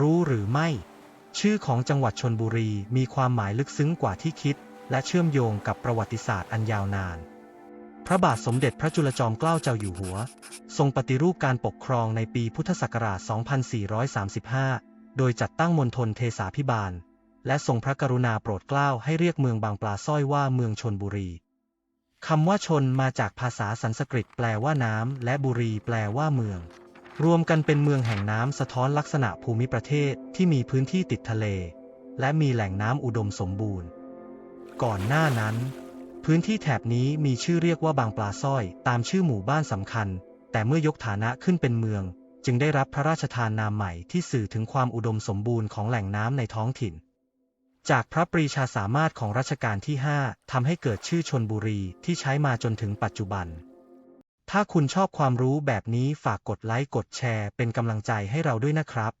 รู้หรือไม่ ชื่อของจังหวัดชนบุรีมีความหมายลึกซึ้งกว่าที่คิด และเชื่อมโยงกับประวัติศาสตร์อันยาวนาน พระบาทสมเด็จพระจุลจอมเกล้าเจ้าอยู่หัว ทรงปฏิรูปการปกครองในปีพุทธศักราช 2435 โดยจัดตั้งมณฑลเทสาพิบาล และทรงพระกรุณาโปรดเกล้าให้เรียกเมืองบางปลาสร้อยว่าเมืองชนบุรีคำว่าชนมาจากภาษาสันสกฤตแปลว่าน้ำและบุรีแปลว่าเมือง รวมกันเป็นเมืองแห่งน้ำสะท้อนลักษณะภูมิประเทศที่มีพื้นที่ติดทะเล และมีแหล่งน้ำอุดมสมบูรณ์ ก่อนหน้านั้น พื้นที่แถบนี้มีชื่อเรียกว่าบางปลาสร้อย ตามชื่อหมู่บ้านสำคัญ แต่เมื่อยกฐานะขึ้นเป็นเมือง จึงได้รับพระราชทานนามใหม่ที่สื่อถึงความอุดมสมบูรณ์ของแหล่งน้ำในท้องถิ่น จากพระปรีชาสามารถของรัชกาลที่ 5ทำให้เกิดชื่อชนบุรีที่ใช้มาจนถึงปัจจุบัน ถ้าคุณชอบความรู้แบบนี้ฝากกดไลค์กดแชร์เป็นกำลังใจให้เราด้วยนะครับ